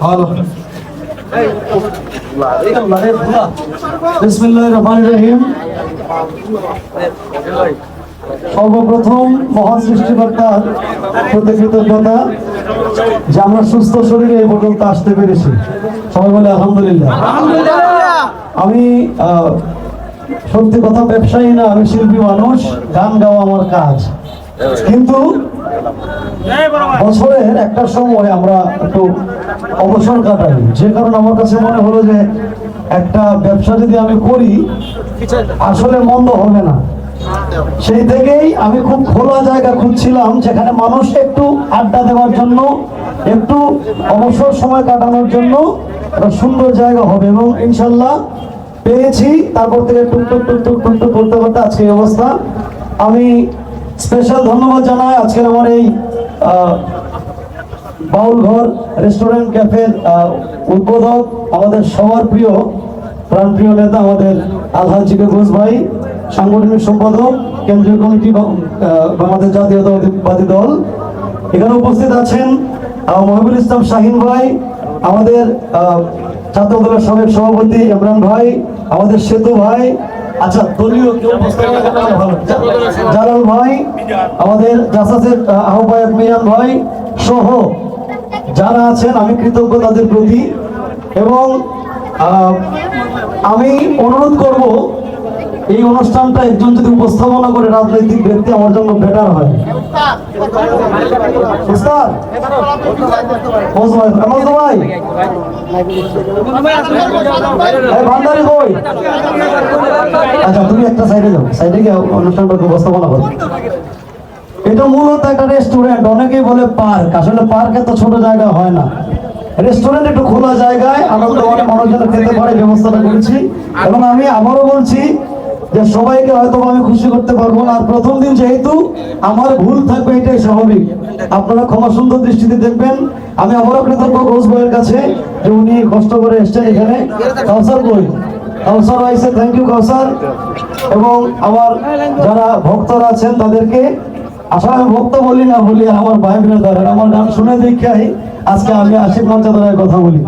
ভালো বিসমিল্লাহির রহমানির রহিম সর্বপ্রথম মহান সৃষ্টিকর্তার প্রতি কৃতজ্ঞতা যে আমরা সুস্থ শরীরে এই পর্যন্ত আসতে পেরেছি। সবাই বলে আলহামদুলিল্লাহ। আমি সত্যি কথা ব্যবসায়ী না আমি শিল্পী মানুষ গান গাওয়া আমার কাজ। কিন্তু বছরের একটা সময় আমরা একটু অবসর কাটাই। যে কারণে আমার কাছে মনে হলো যে একটা ব্যবসা যদি আমি করি আসলে মন্দ হবে না। সেই থেকেই আমি খুব খোলা জায়গা খুঁজছিলাম, যেখানে মানুষ একটু আড্ডা দেওয়ার জন্য, একটু অবসর সময় কাটানোর জন্য সুন্দর জায়গা হবে এবং ইনশাল্লাহ পেয়েছি। তারপর থেকে টুক টুক টুক টুক টুক টুক করতে করতে আজকে এই অবস্থা। আমি স্পেশাল ধন্যবাদ জানাই আজকের আমার এই বাউল ঘর রেস্টুরেন্ট ক্যাফের উদ্বোধক, আমাদের সবার প্রিয়, প্রাণপ্রিয় নেতা আমাদের আলহাজি ঘোষ ভাই। সাংগঠনিক সম্পাদক কেন্দ্রীয় কমিটি বাংলাদেশ জাতীয়তাবাদী দল। এখানে উপস্থিত আছেন মহিবুল ইসলাম শাহিন ভাই আমাদের ছাত্র দলের সাবেক সভাপতি ইমরান ভাই আমাদের সেতু ভাই। আচ্ছা দলীয়। জালাল ভাই আমাদের জাসাসের আহ, আহ্বায়ক মিয়ান ভাই সহ যারা আছেন আমি কৃতজ্ঞ তাদের প্রতি। এবং আমি অনুরোধ করব এই অনুষ্ঠানটা একজন যদি উপস্থাপনা করে রাজনৈতিক ব্যক্তি আমার জন্য বেটার হয়। আচ্ছা তুমি একটা সাইডে যাও। সাইডে গিয়ে অনুষ্ঠানটা উপস্থাপনা করো। এটা মূলত একটা রেস্টুরেন্ট অনেকেই বলে পার্ক আসলে পার্ক এত ছোট জায়গা হয় না। রেস্টুরেন্ট একটু খোলা জায়গায়, আনন্দ মনে মানুষজন খেতে পারে, ব্যবস্থাটা করেছি। এবং আমি আবারও বলছি যে সবাইকে হয়তো আমি খুশি করতে পারব না। আর প্রথম দিন যেহেতু আমার ভুল থাকবে, এটাই স্বাভাবিক। আপনারা ক্ষমা সুন্দর দৃষ্টিতে দেখবেন। আমি আবারও কৃতজ্ঞ ঘোষ ভাইয়ের কাছে যে উনি কষ্ট করে এসছেন এখানে। কাউসার বই। কাউসার আইসে থ্যাংক ইউ কাউসার। এবং আমার যারা ভক্তরা আছেন তাদেরকে আসলে আমি ভক্ত বলি না বলি আমার ভাই ব্রাদার আমার গান শুনে দেখাই আজকে আমি আশিক মঞ্চাদারের কথা বলি।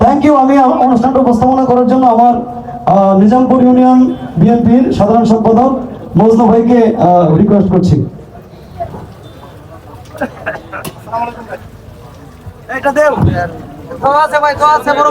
থ্যাংক ইউ আমি অনুষ্ঠানটা উপস্থাপনা করার জন্য আমার নিজামপুর ইউনিয়ন বিএনপির সাধারণ সম্পাদক মজনু ভাইকে রিকোয়েস্ট করছি। এটা দেও। আছে ভাই আছে, বড়